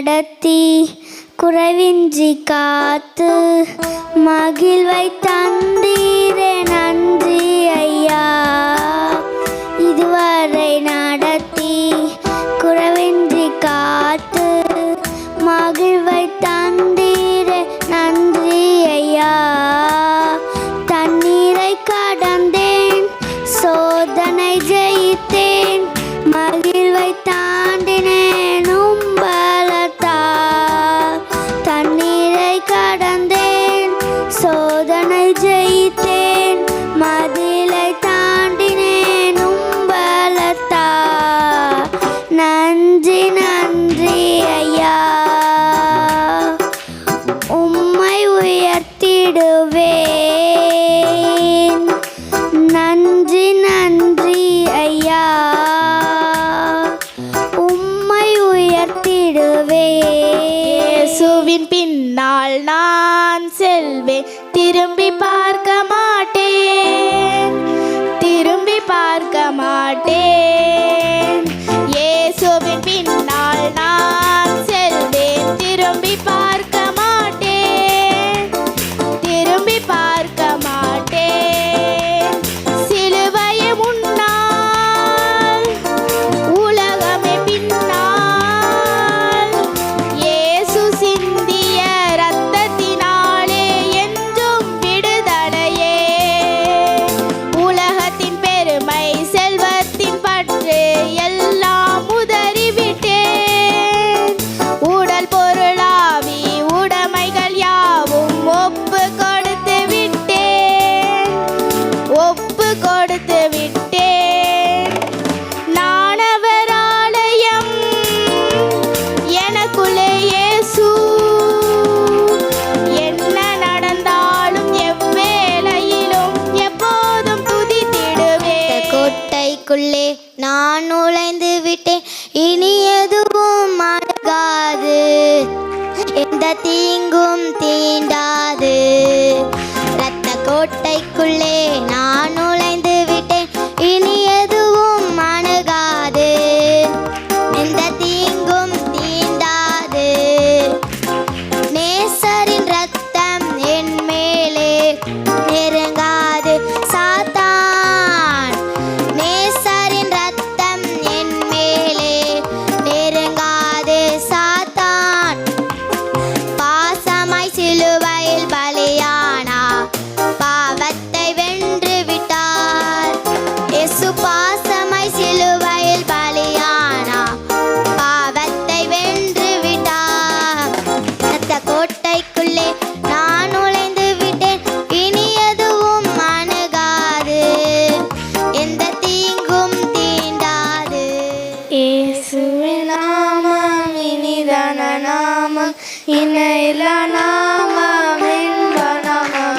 நடத்தி குறைவின்றி காத்து மகிழ்வை தந்தீரே நன்றி ஐயா. जय திரும்பி பார்க்க மாட்டேன் நான் நுழைந்து விட்டேன். இனி எதுவும் அடங்காது. எந்த தீ நாமம் இணையிலா நாமம் இன்ப நாமம்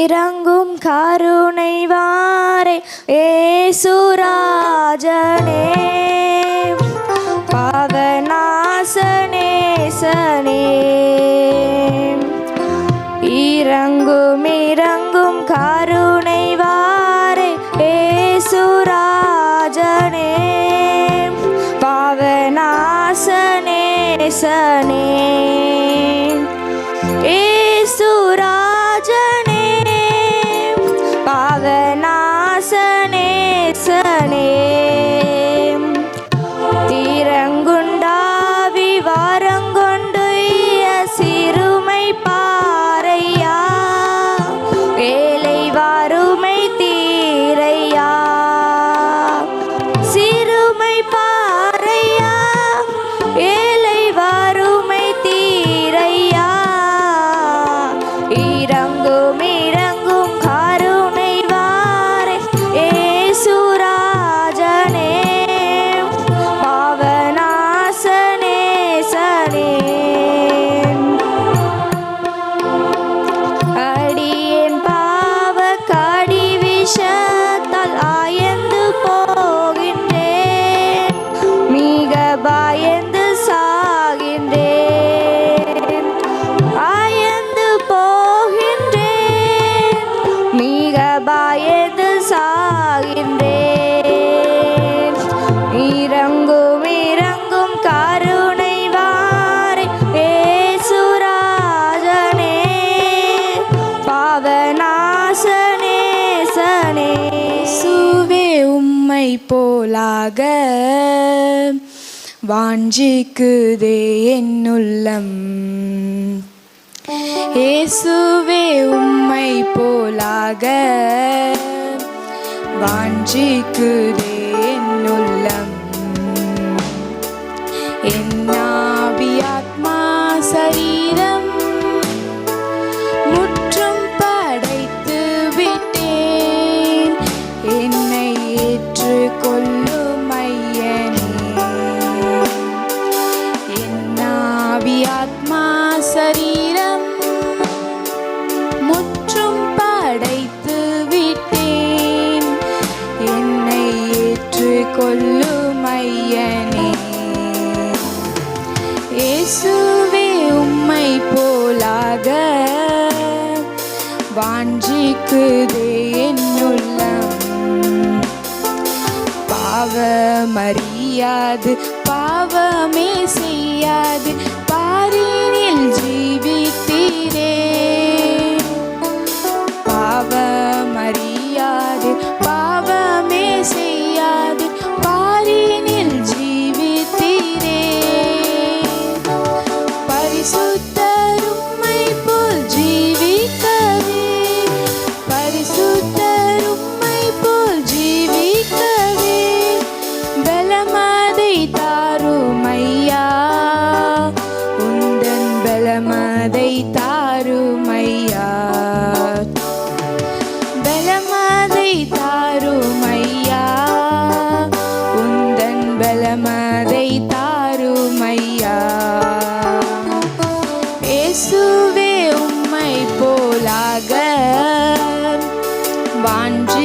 இறங்கும் கருணை வாரே ஏசுராஜனே பாவநாசனே சனே. இறங்கும் இறங்கும் கரு பணிவாகின்றேன் இறங்கும் இறங்கும் கருணை வாரி ஏசுராஜனே. பாவநாசனே சனே. சுவே உம்மை போலாக. வாஞ்சிக்குதே என்னுள்ளம். இயேசுவே உம்மை போலாக. bancikre. வாஞ்சிக்குதே என்னுள்ளம். பாவமறியாது பாவமே செய்யாது.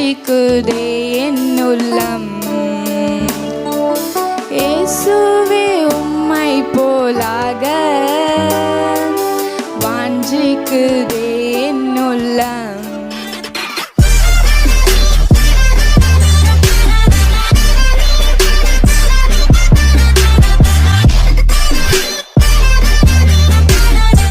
துடிக்குதே என் உள்ளம். ஏசுவே உம்மை போலாக